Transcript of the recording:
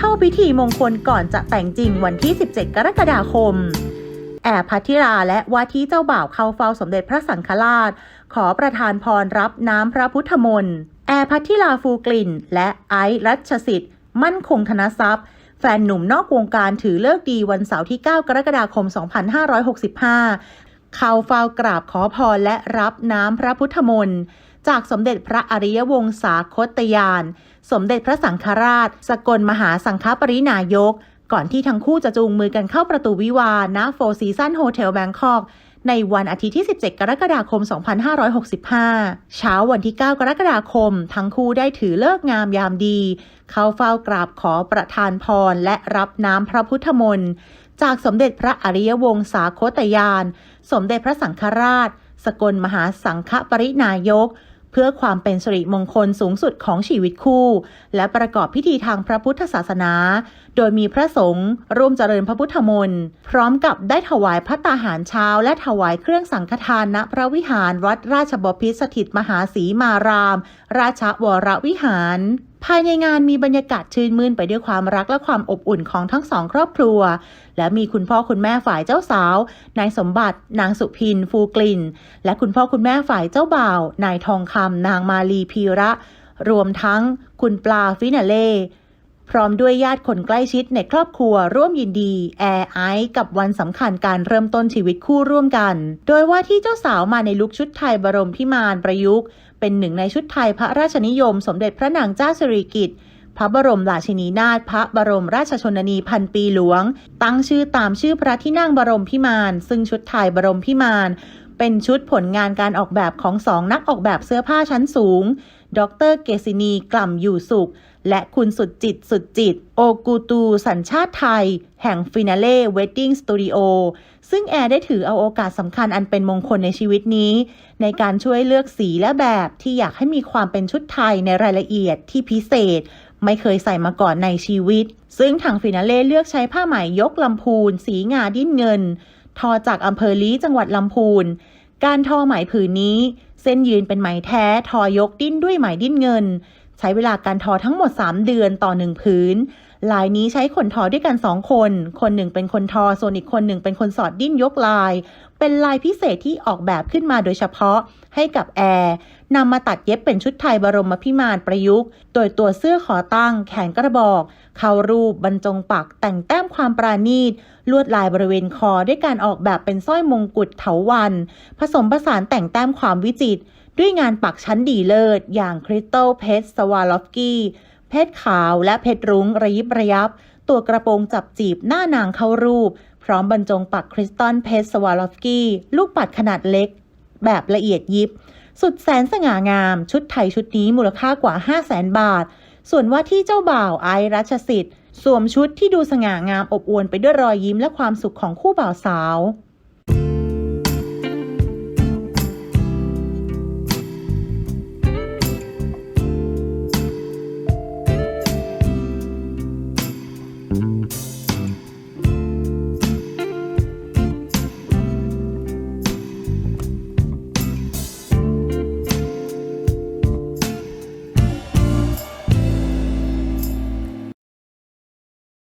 เข้าพิธีมงคลก่อนจะแต่งจริงวันที่ 17 กรกฎาคม แอบพัทิราและว่าที่เจ้าบ่าวเข้าเฝ้าสมเด็จพระสังฆราช ขอประทานพรรับน้ำพระพุทธมนต์แอร์พัทิราฟูกลิ่น และไอซ์รัชสิทธิ์มั่นคงธนทรัพย์แฟนหนุ่มนอกวงการถือเลิกดีวันเสาร์ที่ 9 กรกฎาคม 2565 เข้าเฝ้ากราบขอพรและรับน้ำพระพุทธมนต์ จากสมเด็จพระอริยวงศาคตยาน สมเด็จพระสังฆราช สกลมหาสังฆปรินายก ก่อนที่ทั้งคู่จะจูงมือกันเข้าประตูวิวาณโฟซีซันโฮเทลแบงคอกในวันอาทิตย์ที่ 17 กรกฎาคม 2565 เช้าวันที่ 9 กรกฎาคม ทั้งคู่ได้ถือเลิกงามยามดี เข้าเฝ้ากราบขอประทานพรและรับน้ำพระพุทธมนต์ จากสมเด็จพระอริยวงศาคตยาน สมเด็จพระสังฆราช สกลมหาสังฆปรินายก เพื่อความเป็นสิริมงคลสูงสุดของชีวิตคู่ และประกอบพิธีทางพระพุทธศาสนา โดยมีพระสงฆ์ร่วมเจริญพระพุทธมนต์พร้อมกับได้ถวายพระตาหารเช้า และถวายเครื่องสังฆทานณพระวิหารวัดราชบพิตรสถิตมหาศรีมาราม ราชวรวิหาร ภายในงานมีบรรยากาศชื่นมื่นไปด้วยความรักและความอบอุ่นของทั้งสองครอบครัว และมีคุณพ่อคุณแม่ฝ่ายเจ้าสาว นายสมบัติ นางสุพิน ฟูกลิ่นและคุณพ่อคุณแม่ฝ่ายเจ้าบ่าว นายทองคำนางมาลีพีระ รวมทั้งคุณปลาฟินาเล่ พร้อมด้วยญาติคนใกล้ชิดในครอบครัวร่วมยินดีแอร์ไอซ์กับวันสำคัญการเริ่มต้นชีวิตคู่ร่วมกัน โดยว่าที่เจ้าสาวมาในลุคชุดไทยบรมพิมานประยุกต์ เป็นหนึ่งในชุดไทยพระราชนิยม สมเด็จพระนางเจ้าสิริกิติ์พระบรมราชินีนาถพระบรมราชชนนีพันปีหลวง ตั้งชื่อตามชื่อพระที่นั่งบรมพิมาน ซึ่งชุดไทยบรมพิมาน เป็นชุดผลงานการออกแบบของสองนักออกแบบเสื้อผ้าชั้นสูง ดรเกษินีกล่ำอยู่สุข และคุณสุดจิตสุดจิต โอกูตูสัญชาติไทย แห่งฟินาเล่เวดดิ้งสตูดิโอซึ่งแอร์ได้ถือเอาโอกาสสำคัญอันเป็นมงคลในชีวิตนี้ ในการช่วยเลือกสีและแบบที่อยากให้มีความเป็นชุดไทยในรายละเอียดที่พิเศษไม่เคยใส่มาก่อนในชีวิต ซึ่งทางฟินาเล่เลือกใช้ผ้าไหมยกลำพูน สีงาดิ้นเงิน ทอจากอำเภอลี้จังหวัดลำพูน การทอไหมผืนนี้ เส้นยืนเป็นไหมแท้ทอยกดิ้นด้วยไหมดิ้นเงิน ใช้เวลาการทอทั้งหมด 3 เดือนต่อหนึ่งผืน ลายนี้ใช้คนทอด้วยกัน 2 คน คนหนึ่งเป็นคนทอ ส่วนอีกคนหนึ่งเป็นคนสอดดิ้นยกลาย เป็นลายพิเศษที่ออกแบบขึ้นมาโดยเฉพาะให้กับแอร์นำมาตัดเย็บเป็นชุดไทยบรมพิมานประยุกต์ โดยตัวเสื้อขอตั้ง แขนกระบอก เข้ารูปบรรจงปัก แต่งแต้มความปราณีต ลวดลายบริเวณคอด้วยการออกแบบเป็นสร้อยมงกุฎเถาวัน ผสมผสานแต่งแต้มความวิจิตรด้วยงานปักชั้นดีเลิศ อย่างคริสตัลเพชรสวาลอฟกี้ เพชรขาวและเพชรรุ้งระยิบระยับ ตัวกระโปรงจับจีบหน้านางเข้ารูป พร้อมบรรจงปักคริสตัลเพชรสวาลอฟกี้ ลูกปัดขนาดเล็ก แบบละเอียดยิบ สุดแสนสง่างาม ชุดไทยชุดนี้มูลค่ากว่า 5 0 0แสนบาท ส่วนว่าที่เจ้าบ่าวไอรัชสิทธิ์ สวมชุดที่ดูสง่างามอบอวลไปด้วยรอยยิ้มและความสุขของคู่บ่าวสาว